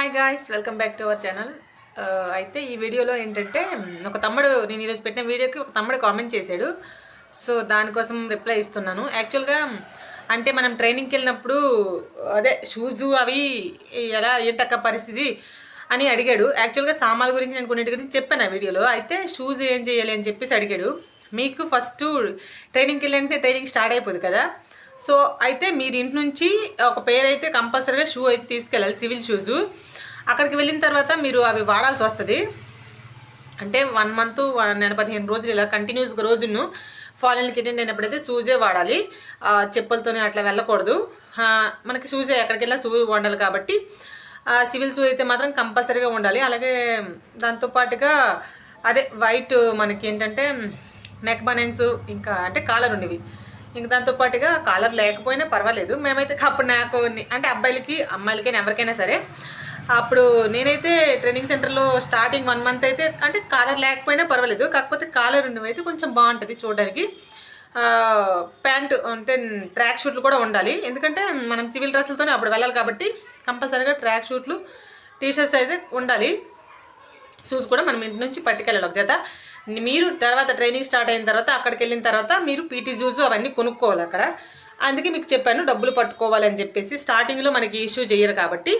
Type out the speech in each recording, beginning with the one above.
Hi guys welcome back to our channel అయితే ఈ వీడియోలో ఏంటంటే ఒక తమ్ముడు నేను ఈరోజు పెట్టిన వీడియోకి ఒక తమ్ముడు కామెంట్ చేశాడు. సో దానికోసం రిప్లై ఇస్తున్నాను. యాక్చువల్గా అంటే మనం ట్రైనింగ్కి వెళ్ళినప్పుడు అదే షూజు అవి ఎలా ఏంటక్క పరిస్థితి అని అడిగాడు. యాక్చువల్గా సామాన్ల గురించి నేను కొన్నిటి గురించి చెప్పాను ఆ వీడియోలో. అయితే షూస్ ఏం చేయాలి అని చెప్పేసి అడిగాడు. మీకు ఫస్ట్ ట్రైనింగ్కి వెళ్ళాలంటే ట్రైనింగ్ స్టార్ట్ అయిపోదు కదా. సో అయితే మీరు ఇంటి నుంచి ఒక పేరు అయితే కంపల్సరీగా షూ అయితే తీసుకెళ్ళాలి సివిల్ షూజు అక్కడికి వెళ్ళిన తర్వాత మీరు అవి వాడాల్సి వస్తుంది. అంటే వన్ మంత్ నేను పదిహేను రోజులు ఇలా కంటిన్యూస్గా రోజును ఫారెన్కి అటెండ్ అయినప్పుడైతే షూజే వాడాలి చెప్పులతోనే అట్లా వెళ్ళకూడదు. మనకి షూజే ఎక్కడికి వెళ్ళినా షూ ఉండాలి కాబట్టి సివిల్ షూ అయితే మాత్రం కంపల్సరీగా ఉండాలి. అలాగే దాంతోపాటుగా అదే వైట్ మనకి ఏంటంటే నెక్ బనెన్స్ ఇంకా అంటే కాలర్ ఉండేవి ఇంకా దాంతోపాటుగా కాలర్ లేకపోయినా పర్వాలేదు. మేమైతే అప్పుడు నాకు అంటే అబ్బాయిలకి అమ్మాయిలకైనా ఎవరికైనా సరే అప్పుడు నేనైతే ట్రైనింగ్ సెంటర్లో స్టార్టింగ్ వన్ మంత్ అయితే అంటే కాలర్ లేకపోయినా పర్వాలేదు. కాకపోతే కాలర్ ఉన్నవి అయితే కొంచెం బాగుంటుంది చూడడానికి. ప్యాంటు అంటే ట్రాక్ షూట్లు కూడా ఉండాలి. ఎందుకంటే మనం సివిల్ డ్రెస్సులతోనే అప్పుడు వెళ్ళాలి కాబట్టి కంపల్సరీగా ట్రాక్ షూట్లు టీషర్ట్స్ అయితే ఉండాలి. షూస్ కూడా మనం ఇంటి నుంచి పట్టుకెళ్ళాలి ఒక జత. మీరు తర్వాత ట్రైనింగ్ స్టార్ట్ అయిన తర్వాత అక్కడికి వెళ్ళిన తర్వాత మీరు పీటీ షూస్ అవన్నీ కొనుక్కోవాలి అక్కడ. అందుకే మీకు చెప్పాను డబ్బులు పట్టుకోవాలని చెప్పేసి. స్టార్టింగ్లో మనకి ఇష్యూ చేయరు కాబట్టి.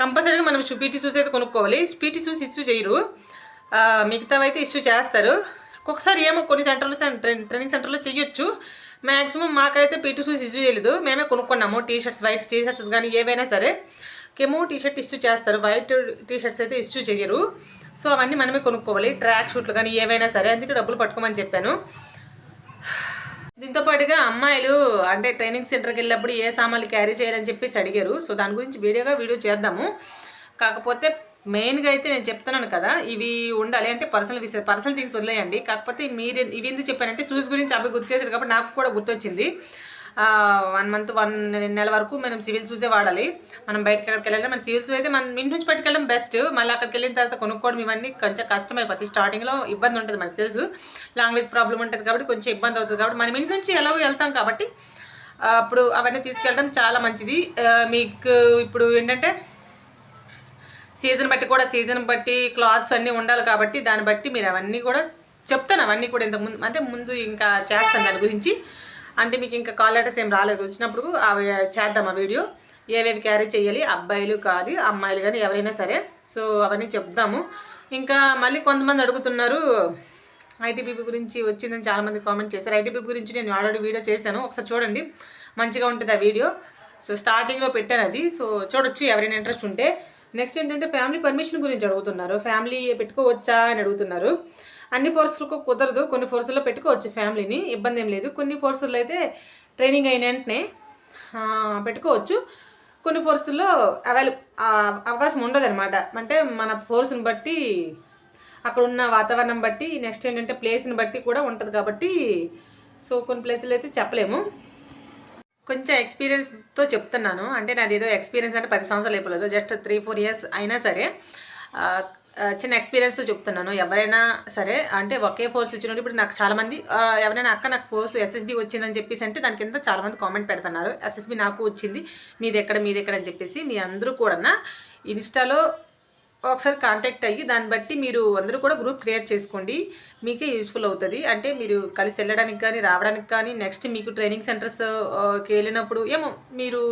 కంపల్సరీగా మనం పీటీ షూస్ అయితే కొనుక్కోవాలి. పీటీ షూస్ ఇష్యూ చేయరు. మిగతావైతే ఇష్యూ చేస్తారు. ఒక్కొక్కసారి ఏమో కొన్ని సెంటర్లో ట్రైనింగ్ సెంటర్లో చేయొచ్చు మ్యాక్సిమం మాకైతే పీటీ షూస్ ఇష్యూ చేయలేదు. మేమే కొనుక్కున్నాము. T shirts white T shirts కానీ ఏవైనా సరే. కేమో టీ షర్ట్ ఇష్యూ చేస్తారు. వైట్ టీ షర్ట్స్ అయితే ఇష్యూ చేయరు సో అవన్నీ మనమే కొనుక్కోవాలి. ట్రాక్ షూట్లు కానీ ఏవైనా సరే. అందుకే డబ్బులు పట్టుకోమని చెప్పాను. దీంతో పాటుగా అమ్మాయిలు అంటే ట్రైనింగ్ సెంటర్కి వెళ్ళినప్పుడు ఏ సామాన్లు క్యారీ చేయాలని చెప్పేసి అడిగారు. సో దాని గురించి వీడియోగా వీడియో చేద్దాము. కాకపోతే మెయిన్గా అయితే నేను చెప్తున్నాను కదా ఇవి ఉండాలి. అంటే పర్సనల్ విషయ పర్సనల్ థింగ్స్ వదిలేయండి. కాకపోతే మీరు ఇవి ఎందుకు చెప్పానంటే షూస్ గురించి అవి గుర్తు చేశారు కాబట్టి నాకు కూడా గుర్తొచ్చింది. వన్ మంత్ వన్ నెల వరకు మనం సివిల్ షూసే వాడాలి. మనం బయటకి ఎక్కడికి వెళ్ళాలి. మన సివిల్ అయితే మనం ఇంటి నుంచి పట్టుకెళ్ళడం బెస్ట్ మళ్ళీ అక్కడికి వెళ్ళిన తర్వాత కొనుక్కోవడం ఇవన్నీ కొంచెం కష్టమైపోతాయి. స్టార్టింగ్లో ఇబ్బంది ఉంటుంది మనకు తెలుసు. లాంగ్వేజ్ ప్రాబ్లం ఉంటుంది కాబట్టి కొంచెం ఇబ్బంది అవుతుంది కాబట్టి మనం ఇంటి నుంచి ఎలాగో వెళ్తాం కాబట్టి అప్పుడు అవన్నీ తీసుకెళ్ళడం చాలా మంచిది. మీకు ఇప్పుడు ఏంటంటే సీజన్ బట్టి కూడా సీజన్ బట్టి క్లాత్స్ అన్నీ ఉండాలి కాబట్టి దాన్ని బట్టి మీరు అవన్నీ కూడా చెప్తాను. అవన్నీ కూడా ఇంతకుముందు ముందు అంటే ముందు ఇంకా చేస్తాను దాని గురించి. అంటే మీకు ఇంకా కాల్ లెటర్స్ ఏం రాలేదు. వచ్చినప్పుడు అవి చేద్దాం ఆ వీడియో. ఏవేవి క్యారీ చేయాలి? అబ్బాయిలు కాదు అమ్మాయిలు కానీ ఎవరైనా సరే. సో అవన్నీ చెప్దాము. ఇంకా మళ్ళీ కొంతమంది అడుగుతున్నారు ఐటీపీ గురించి వచ్చిందని చాలామంది కామెంట్ చేశారు. ఐటీపీ గురించి నేను ఆల్రెడీ వీడియో చేశాను. ఒకసారి చూడండి. మంచిగా ఉంటుంది ఆ వీడియో. సో స్టార్టింగ్లో పెట్టాను అది. సో చూడొచ్చు ఎవరైనా ఇంట్రెస్ట్ ఉంటే. నెక్స్ట్ ఏంటంటే ఫ్యామిలీ పర్మిషన్ గురించి అడుగుతున్నారు. ఫ్యామిలీ పెట్టుకోవచ్చా అని అడుగుతున్నారు. అన్ని ఫోర్సులకు కుదరదు. కొన్ని ఫోర్సుల్లో పెట్టుకోవచ్చు ఫ్యామిలీని ఇబ్బంది ఏం లేదు. కొన్ని ఫోర్సుల్లో అయితే ట్రైనింగ్ అయిన వెంటనే పెట్టుకోవచ్చు. కొన్ని ఫోర్సుల్లో అవైల అవకాశం ఉండదు అనమాట అంటే మన ఫోర్స్ని బట్టి అక్కడ ఉన్న వాతావరణం బట్టి నెక్స్ట్ ఏంటంటే ప్లేస్ని బట్టి కూడా ఉంటుంది కాబట్టి సో కొన్ని ప్లేసులు అయితే చెప్పలేము. కొంచెం ఎక్స్పీరియన్స్తో చెప్తున్నాను. అంటే నాది ఏదో ఎక్స్పీరియన్స్ అంటే పది సంవత్సరాలు అయిపోలేదు. జస్ట్ త్రీ ఫోర్ ఇయర్స్ అయినా సరే. చిన్న ఎక్స్పీరియన్స్ చెప్తున్నాను. ఎవరైనా సరే అంటే ఒకే ఫోర్స్ ఇచ్చినప్పుడు ఇప్పుడు నాకు చాలామంది ఎవరైనా అక్క నాకు ఫోర్స్ ఎస్ఎస్బి వచ్చిందని చెప్పేసి అంటే దాని కింద చాలామంది కామెంట్ పెడుతున్నారు. ఎస్ఎస్బి నాకు వచ్చింది మీది ఎక్కడ మీది ఎక్కడ అని చెప్పేసి మీ అందరూ కూడా ఇన్స్టాలో ఒకసారి కాంటాక్ట్ అయ్యి దాన్ని బట్టి మీరు అందరూ కూడా గ్రూప్ క్రియేట్ చేసుకోండి. మీకే యూజ్ఫుల్ అవుతుంది. అంటే మీరు కలిసి వెళ్ళడానికి కానీ రావడానికి కానీ నెక్స్ట్ మీకు ట్రైనింగ్ సెంటర్స్కి వెళ్ళినప్పుడు ఏమో మీరు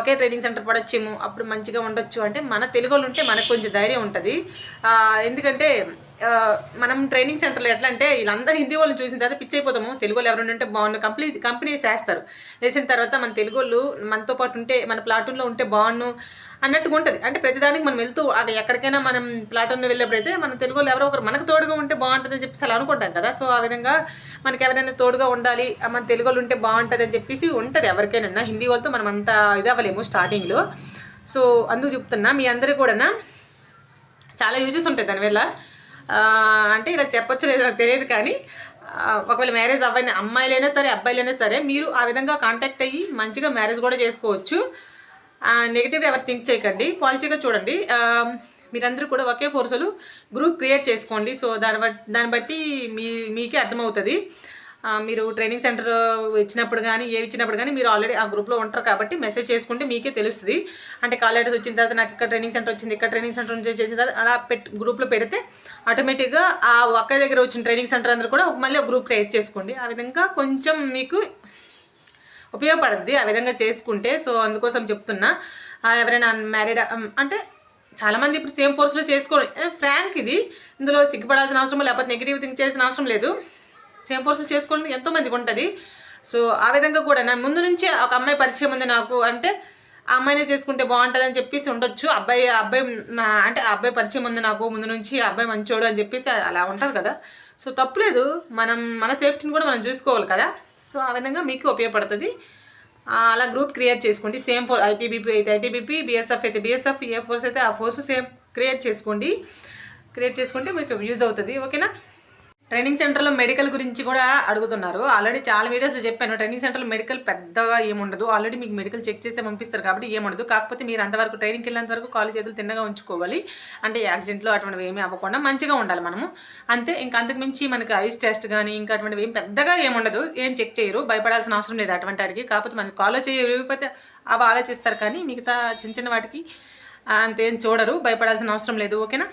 ఒకే ట్రైనింగ్ సెంటర్ పడొచ్చేమో అప్పుడు మంచిగా ఉండొచ్చు. అంటే మన తెలుగు వాళ్ళు ఉంటే మనకు కొంచెం ధైర్యం ఉంటుంది. ఎందుకంటే మనం ట్రైనింగ్ సెంటర్లో ఎట్లా అంటే వీళ్ళందరూ హిందీ వాళ్ళని చూసిన తర్వాత పిచ్చైపోతాము అయిపోతాము. తెలుగు వాళ్ళు ఎవరైనా ఉంటే బాగుండు. కంప్లీట్ కంపెనీస్ వేస్తారు వేసిన తర్వాత మన తెలుగు వాళ్ళు మనతో పాటు ఉంటే మన ప్లాటూన్లో ఉంటే బాగుండు అన్నట్టుగా ఉంటుంది. అంటే ప్రతిదానికి మనం వెళ్తూ అక్కడ ఎక్కడికైనా మనం ప్లాటూన్లో వెళ్ళినప్పుడైతే మన తెలుగు వాళ్ళు ఎవరో ఒకరు మనకు తోడుగా ఉంటే బాగుంటుందని చెప్పేసి అలా అనుకుంటాం కదా. సో ఆ విధంగా మనకి ఎవరైనా తోడుగా ఉండాలి మన తెలుగు వాళ్ళు ఉంటే బాగుంటుంది అని చెప్పేసి ఉంటుంది ఎవరికైనా. హిందీ వాళ్ళతో మనం అంత ఇది అవ్వలేము స్టార్టింగ్లో సో అందుకు చెప్తున్నా మీ అందరికీ కూడా చాలా యూజెస్ ఉంటాయి దానివల్ల. అంటే ఇలా చెప్పొచ్చు లేదు నాకు తెలియదు కానీ ఒకవేళ మ్యారేజ్ అవ్వని అమ్మాయిలైనా సరే అబ్బాయిలైనా సరే మీరు ఆ విధంగా కాంటాక్ట్ అయ్యి మంచిగా మ్యారేజ్ కూడా చేసుకోవచ్చు. నెగిటివ్గా ఎవరు థింక్ చేయకండి. పాజిటివ్గా చూడండి. మీరందరూ కూడా ఒకే ఫోర్సులు గ్రూప్ క్రియేట్ చేసుకోండి. సో దాని బట్టి దాన్ని బట్టి మీ మీకే అర్థమవుతుంది. మీరు ట్రైనింగ్ సెంటర్ ఇచ్చినప్పుడు కానీ ఏవి ఇచ్చినప్పుడు కానీ మీరు ఆల్రెడీ ఆ గ్రూప్లో ఉంటారు కాబట్టి మెసేజ్ చేసుకుంటే మీకే తెలుస్తుంది. అంటే కాల్ లెటర్స్ వచ్చిన తర్వాత నాకు ఇక్కడ ట్రైనింగ్ సెంటర్ వచ్చింది ఇక్కడ ట్రైనింగ్ సెంటర్ నుంచి చేసిన తర్వాత అలా పెట్ గ్రూప్లో పెడితే ఆటోమేటిక్గా ఆ ఒక్క దగ్గర వచ్చిన ట్రైనింగ్ సెంటర్ అందరూ కూడా మళ్ళీ ఒక గ్రూప్ క్రియేట్ చేసుకోండి. ఆ విధంగా కొంచెం మీకు ఉపయోగపడుద్ది ఆ విధంగా చేసుకుంటే. సో అందుకోసం చెప్తున్నా. ఎవరైనా మ్యారీడ్ అంటే చాలామంది ఇప్పుడు సేమ్ ఫోర్స్లో చేసుకోండి ఫ్రాంక్ ఇది. ఇందులో సిగ్గుపడాల్సిన అవసరం లేకపోతే నెగిటివ్ థింక్ చేయాల్సిన అవసరం లేదు. సేమ్ ఫోర్స్లో చేసుకోండి ఎంతోమందికి ఉంటుంది. సో ఆ విధంగా కూడా నా ముందు నుంచే ఒక అమ్మాయి పరిచయం ఉంది నాకు. అంటే ఆ అమ్మాయినే చేసుకుంటే బాగుంటుంది అని చెప్పేసి ఉండొచ్చు. అబ్బాయి ఆ అబ్బాయి నా అంటే ఆ అబ్బాయి పరిచయం ఉంది నాకు. ముందు నుంచి ఆ అబ్బాయి మంచోడు అని చెప్పేసి అలా ఉంటారు కదా. సో తప్పులేదు. మనం మన సేఫ్టీని కూడా మనం చూసుకోవాలి కదా. సో ఆ విధంగా మీకు ఉపయోగపడుతుంది. అలా గ్రూప్ క్రియేట్ చేసుకోండి. సేమ్ ఫోర్ ఐటీబీపీ అయితే ఐటీబీపీ బిఎస్ఎఫ్ అయితే బిఎస్ఎఫ్ ఏ ఫోర్స్ అయితే ఆ ఫోర్స్ సేమ్ క్రియేట్ చేసుకోండి. క్రియేట్ చేసుకుంటే మీకు యూజ్ అవుతుంది. ఓకేనా? ట్రైనింగ్ సెంటర్లో మెడికల్ గురించి కూడా అడుగుతున్నారు. ఆల్రెడీ చాలా వీడియోస్ చెప్పాను. ట్రైనింగ్ సెంటర్లో మెడికల్ పెద్దగా ఏముండదు. ఆల్రెడీ మీకు మెడికల్ చెక్ చేసే పంపిస్తారు కాబట్టి ఏముండదు. కాకపోతే మీరు అంతవరకు ట్రైనింగ్కి వెళ్ళేంత వరకు కాలు చేతులు తిన్నగా ఉంచుకోవాలి. అంటే యాక్సిడెంట్లు అటువంటివి ఏమీ అవ్వకుండా మంచిగా ఉండాలి మనము. అంతే ఇంకా అంతకు మించి మనకి ఐస్ టెస్ట్ కానీ ఇంకా అటువంటివి ఏం పెద్దగా ఏముండదు. ఏం చెక్ చేయరు. భయపడాల్సిన అవసరం లేదు అటువంటి వాటికి. కాకపోతే మనకి కాలో చేయకపోతే అవి ఆలోచిస్తారు కానీ మిగతా చిన్న చిన్న వాటికి అంతేం చూడరు. భయపడాల్సిన అవసరం లేదు. ఓకేనా?